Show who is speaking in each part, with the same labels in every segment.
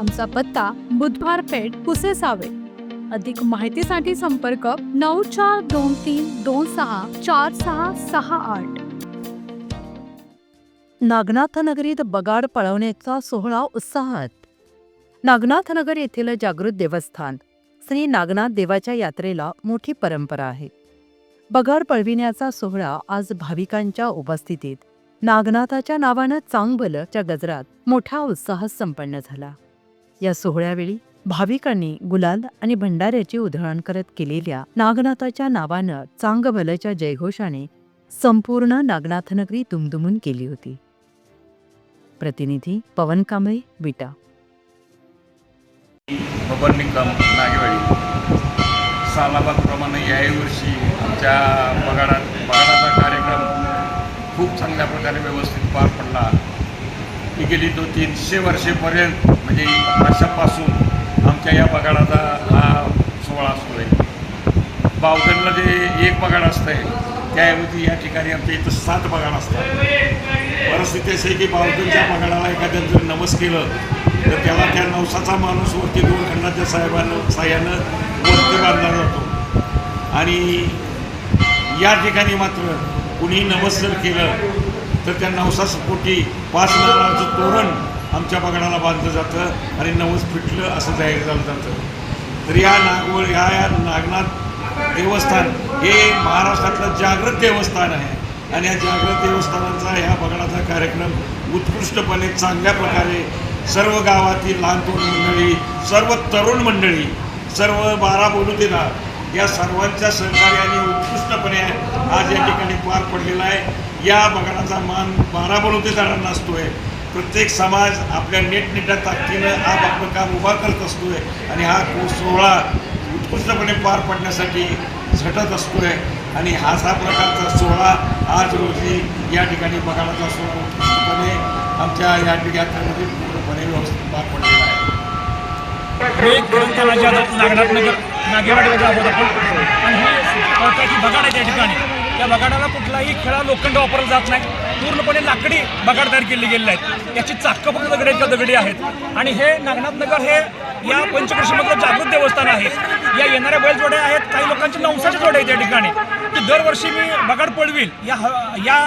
Speaker 1: आमचा पत्ता बुधवार पेठ पुसे सावे अधिक माहितीसाठी संपर्क नऊ चार दोन तीन दोन सहा चार सहा सहा आठ.
Speaker 2: नागनाथनगरीत बगाड पळवण्याचा सोहळा उत्साहात. नागनाथनगर येथील जागृत देवस्थान श्री नागनाथ देवाच्या यात्रेला मोठी परंपरा आहे. बगाड पळविण्याचा सोहळा आज भाविकांच्या उपस्थितीत नागनाथाच्या नावानं चांगबलच्या गजरात मोठ्या उत्साहात संपन्न झाला. या सोहळ्यावेळी भाविकांनी गुलाल आणि भंडाऱ्याची उधळण करत केलेल्या नागनाथाच्या नावानं चांगभलच्या जयघोषाने संपूर्ण नागनाथनगरी दुमदुमून केली होती. प्रतिनिधी पवन कांबळे विटा.
Speaker 3: पवन निकम नागेवाडी सालाबादप्रमाणे याही वर्षी आमच्या पगारात पगाराचा कार्यक्रम खूप चांगल्या प्रकारे व्यवस्थित पार पडला. ही गेली तो तीनशे वर्षेपर्यंत म्हणजे पासून आमच्या या पगाडाचा हा सोहळा असतो आहे. बावधनला जे एक बगाड असतंय त्याऐवजी या ठिकाणी आमच्या इथं सात पगाड असतात. परिस्थिती अशी आहे की बावधनच्या पगाडाला एखाद्यानं जर नमस केलं तर त्याला त्या नवसाचा माणूस वरती दोन खंडाच्या साहेबांना साह्यानं वरती बांधला जातो. आणि या ठिकाणी मात्र कुणीही नमस जर केलं तर त्या नवसासपोटी पाच नारळाचं तोरण आमच्या पगडाला बांधलं जातं आणि नवस फिटलं असं जाहीर झालं जातं. तर या नागवळ ह्या या नागनाथ देवस्थान हे महाराष्ट्रातलं जागृत देवस्थान आहे. आणि या जागृत देवस्थानाचा ह्या पगडाचा कार्यक्रम उत्कृष्टपणे चांगल्या प्रकारे सर्व गावातील लहान तरुण मंडळी सर्व तरुण मंडळी सर्व बारा बोलुतेदार या सर्वांच्या सहकार्याने उत्कृष्टपणे आज या ठिकाणी पार पडलेला आहे. या बगडाचा मान बारा असतो असतोय. प्रत्येक समाज आपल्या नेटनेट्या ताकदीनं आप आपलं काम उभा करत असतोय आणि हा सोहळा उत्कृष्टपणे पार पडण्यासाठी झटत असतोय. आणि हाच हा प्रकारचा सोहळा आज रोजी या ठिकाणी बगाडाचा सोहळा उत्कृष्टपणे आमच्या या यात्रेमध्ये पूर्णपणे व्यवस्थित पार पडलेला आहे.
Speaker 4: आणि त्या ठिकाणी. त्या बगाडाला कुठलाही खेळा लोखंड वापरला जात नाही. पूर्णपणे लाकडी बगाड तयार केले गेले आहेत. याची चाक्क फक्त दगडी दगडी आहेत. आणि हे नागनाथ नगर हे या पंचकृषीमधलं जागृत देवस्थान आहे. या येणाऱ्या बैलजोड्या आहेत. काही लोकांचे नवसाच्या जोड्या आहेत या ठिकाणी. की दरवर्षी मी बगाड पळवील या ह- या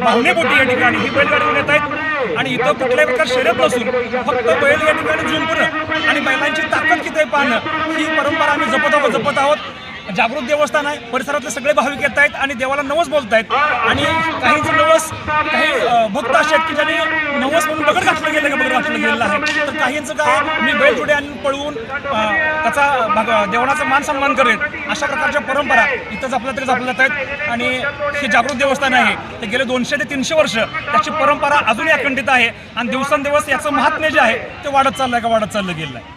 Speaker 4: भावनेपोटी या ठिकाणी ही बैलगाडी घेऊन येत आहेत. आणि इथं कुठल्याही प्रकार शर्यत नसून फक्त बैल या ठिकाणी झुंपणं आणि बैलांची ताकद किती पाहणं ही परंपरा आम्ही जपत आहोत जपत आहोत. जागृत देवस्थान आहे. परिसरातले सगळे भाविक येत आहेत आणि देवाला नवस बोलत आहेत आणि काहींचे नवस काही भक्त असे आहेत की ज्यांनी नवस म्हणून दगड घातलं गेलं का? दगड घातलं गेलेलं आहे. तर काहींचं काय मी बैल आणि आणून पळवून त्याचा भग- मान सन्मान करेन. अशा प्रकारच्या परंपरा इथं जपल्या तरी जपल्या जात आहेत. आणि हे जागृत देवस्थान आहे. ते गेले दोनशे ते तीनशे वर्ष त्याची परंपरा अजूनही अखंडित आहे. आणि दिवसेंदिवस याचं महात्म्य जे आहे ते वाढत चाललं आहे का? वाढत चाललं गेलं आहे